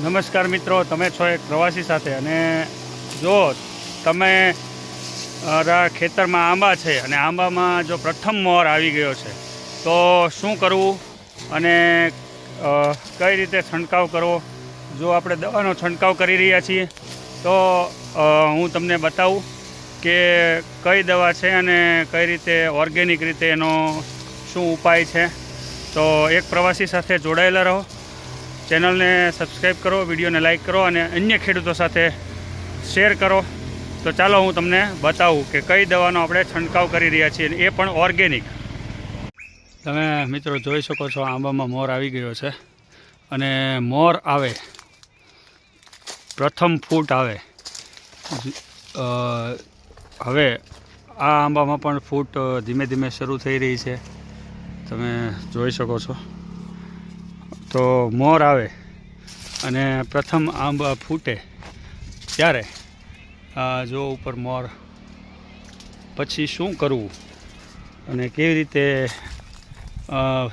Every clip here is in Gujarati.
નમસ્કાર મિત્રો, તમે છો એક પ્રવાસી સાથે અને જો તમે ખેતરમાં આંબા છે અને આંબામાં જો પ્રથમ મોર આવી ગયો છે, તો શું કરવું અને કઈ રીતે છંટકાવ કરવો? જો આપણે દવાનો છંટકાવ કરી રહ્યા છીએ, તો હું તમને બતાવું કે કઈ દવા છે અને કઈ રીતે ઓર્ગેનિક રીતે એનો શું ઉપાય છે. તો એક પ્રવાસી સાથે જોડાયેલા રહો. ચેનલને સબસ્ક્રાઈબ કરો, વિડીયોને લાઇક કરો અને અન્ય ખેડૂતો સાથે શેર કરો. તો ચાલો હું તમને બતાવું કે કઈ દવાનો આપણે છંટકાવ કરી રહ્યા છીએ એ પણ ઓર્ગેનિક. તમે મિત્રો જોઈ શકો છો, આંબામાં મોર આવી ગયો છે અને મોર આવે. પ્રથમ ફૂટ આવે. હવે આ આંબામાં પણ ફૂટ ધીમે ધીમે શરૂ થઈ રહી છે. તમે જોઈ શકો છો. તો મોર આવે અને પ્રથમ આંબ ફૂટે ત્યારે જો ઉપર મોર, પછી શું કરવું અને કેવી રીતે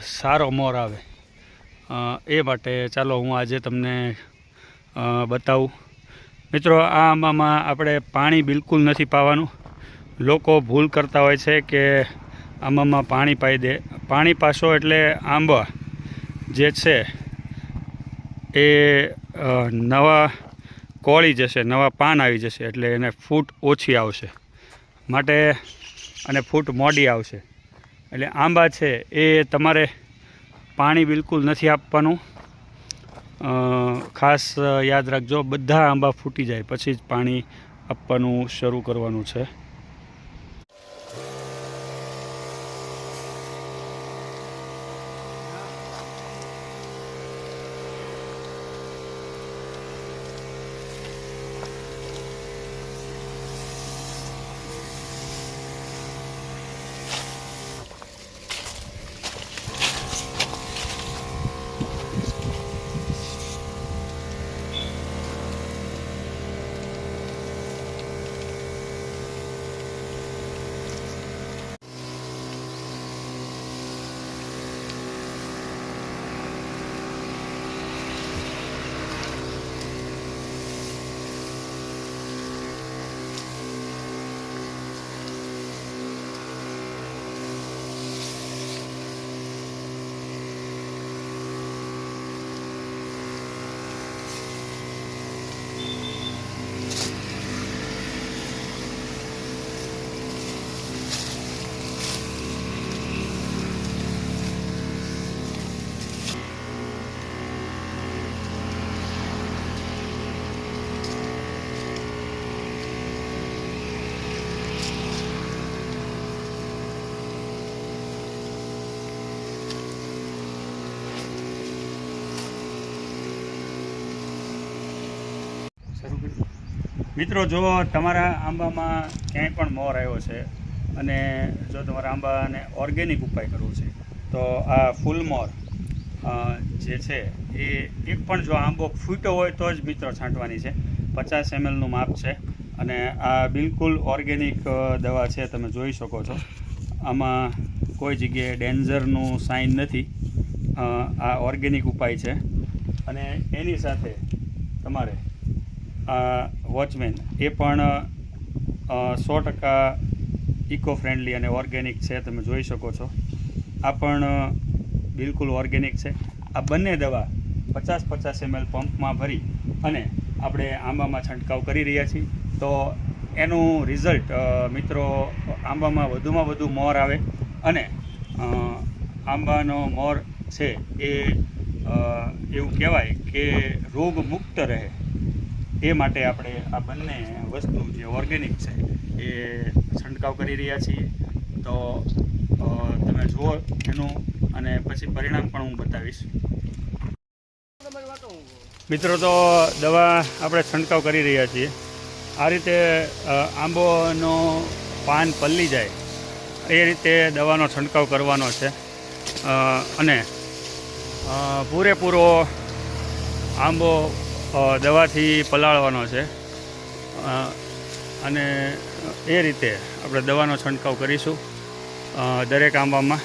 સારો મોર આવે એ માટે ચાલો હું આજે તમને બતાવું. મિત્રો, આ આંબામાં આપણે પાણી બિલકુલ નથી પાવાનું. લોકો ભૂલ કરતા હોય છે કે આંબામાં પાણી પાઈ દે. પાણી પાશો એટલે આંબા. જે છે એ નવા કોળી જશે, નવા પાન આવી જશે, એટલે એને ફૂટ ઓછી આવશે. માટે અને ફૂટ મોડી આવશે. એટલે આંબા છે એ તમારે પાણી બિલકુલ નથી આપવાનું. ખાસ યાદ રાખજો, બધા આંબા ફૂટી જાય, પછી જ પાણી આપવાનું શરૂ કરવાનું છે. મિત્રો, જો તમારા આંબામાં ક્યાંય પણ મોર આવ્યો છે અને જો તમારા આંબાને ઓર્ગેનિક ઉપાય કરવો છે, તો આ ફૂલ મોર જે છે, એ એક પણ જો આંબો ફૂટ્યો હોય તો જ મિત્રો છાંટવાની છે. પચાસ એમએલનું માપ છે અને આ બિલકુલ ઓર્ગેનિક દવા છે, તમે જોઈ શકો છો. આમાં કોઈ જગ્યાએ ડેન્જરનું સાઇન નથી. આ ઓર્ગેનિક ઉપાય છે. અને એની સાથે તમારે વોચમેન, એ પણ સો ટકા ઇકો ફ્રેન્ડલી અને ઓર્ગેનિક છે, તમે જોઈ શકો છો. આ પણ બિલકુલ ઓર્ગેનિક છે. આ બંને દવા પચાસ પચાસ એમએલ પંપમાં ભરી અને આપણે આંબામાં છંટકાવ કરી રહ્યા છીએ. તો એનું રિઝલ્ટ મિત્રો, આંબામાં વધુમાં વધુ મોર આવે અને આંબાનો મોર છે એ એવું કહેવાય કે રોગ મુક્ત રહે. એ માટે આપણે આ બંને વસ્તુ જે ઓર્ગેનિક છે, એ છંટકાવ કરી રહ્યા છીએ. તો તમે જુઓ એનું અને પછી પરિણામ પણ હું બતાવીશ. મિત્રો, તો દવા આપણે છંટકાવ કરી રહ્યા છીએ. આ રીતે આંબોનો પાન પલ્લી જાય, એ રીતે દવાનો છંટકાવ કરવાનો છે. અને પૂરેપૂરો આંબો દવાથી પલાળવાનો છે. અને એ રીતે આપણે દવાનો છંટકાવ કરીશું. દરેક આંબામાં.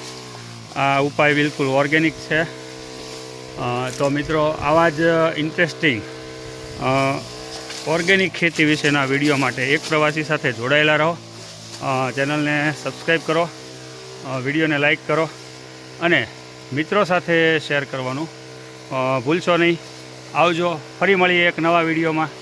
આ ઉપાય બિલકુલ ઓર્ગેનિક છે. તો મિત્રો, આવા જ ઇન્ટરેસ્ટિંગ ઓર્ગેનિક ખેતી વિશેના વીડિયો માટે એક પ્રવાસી સાથે જોડાયેલા રહો. ચેનલને સબસ્ક્રાઈબ કરો. વિડીયોને લાઈક કરો. અને મિત્રો સાથે શેર કરવાનું ભૂલશો નહીં. આવજો. ફરી મળીએ એક નવા વિડીયોમાં.